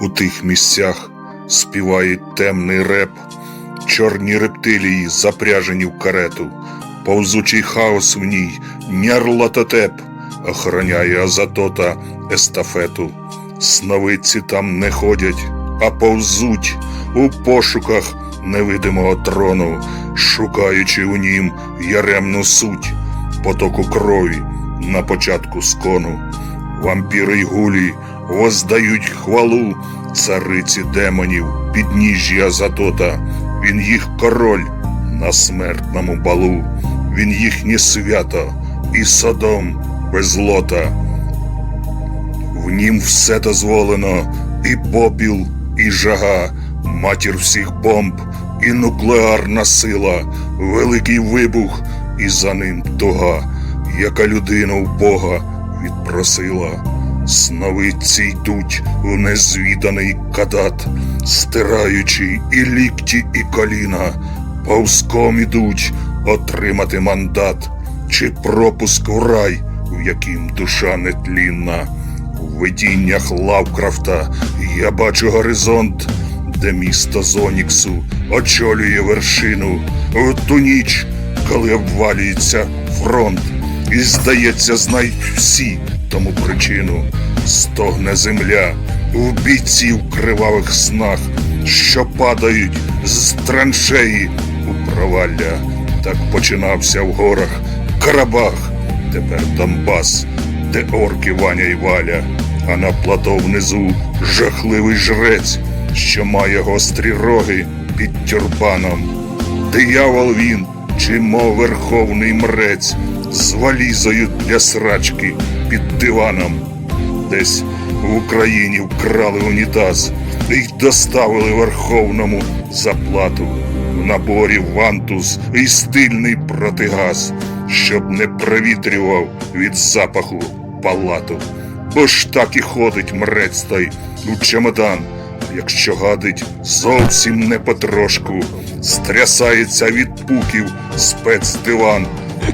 У тих місцях співає темний реп, чорні рептилії запряжені в карету, повзучий хаос в ній, нярлатотеп, охороняє Азатота естафету. Сновидці там не ходять, а повзуть у пошуках невидимого трону, шукаючи у нім яремну суть, потоку крові на початку скону. Вампіри й гулі воздають хвалу цариці демонів, підніжжя Азатота. Він їх король на смертному балу, він їхнє свято і содом без лота. В нім все дозволено, і попіл, і жага, матір всіх бомб, і нуклеарна сила, великий вибух, і за ним туга, яка людина в Бога відпросила. Сновидці йдуть в незвіданий кадат, стираючи і лікті, і коліна, повзком ідуть отримати мандат, чи пропуск в рай, в яким душа нетлінна. У видіннях Лавкрафта я бачу горизонт, де місто Зоніксу очолює вершину в ту ніч, коли обвалюється фронт, і здається, знають всі тому причину. Стогне земля в бійців кривавих снах, що падають з траншеї у провалля. Так починався в горах Карабах, тепер Донбас, де орки Ваня й Валя, а на плато внизу жахливий жрець, що має гострі роги під тюрбаном. Диявол він, чи мов верховний мрець, з валізою для срачки під диваном. Десь в Україні вкрали унітаз і доставили верховному заплату. В наборі вантус і стильний протигаз, щоб не провітрював від запаху палату. Бо ж так і ходить мрець той у чемодан, якщо гадить зовсім не потрошку, стрясається від пуків спецдиван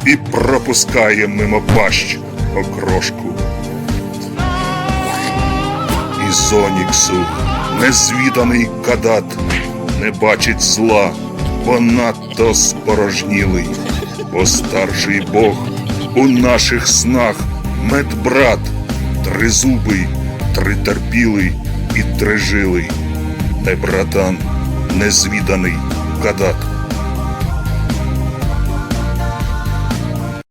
і пропускає мимо пащ окрошку. І Зоніксу незвіданий кадат не бачить зла, бо надто спорожнілий, бо старший Бог у наших снах медбрат, тризубий, тритерпілий і трижилий, не братан, незвіданий кадат.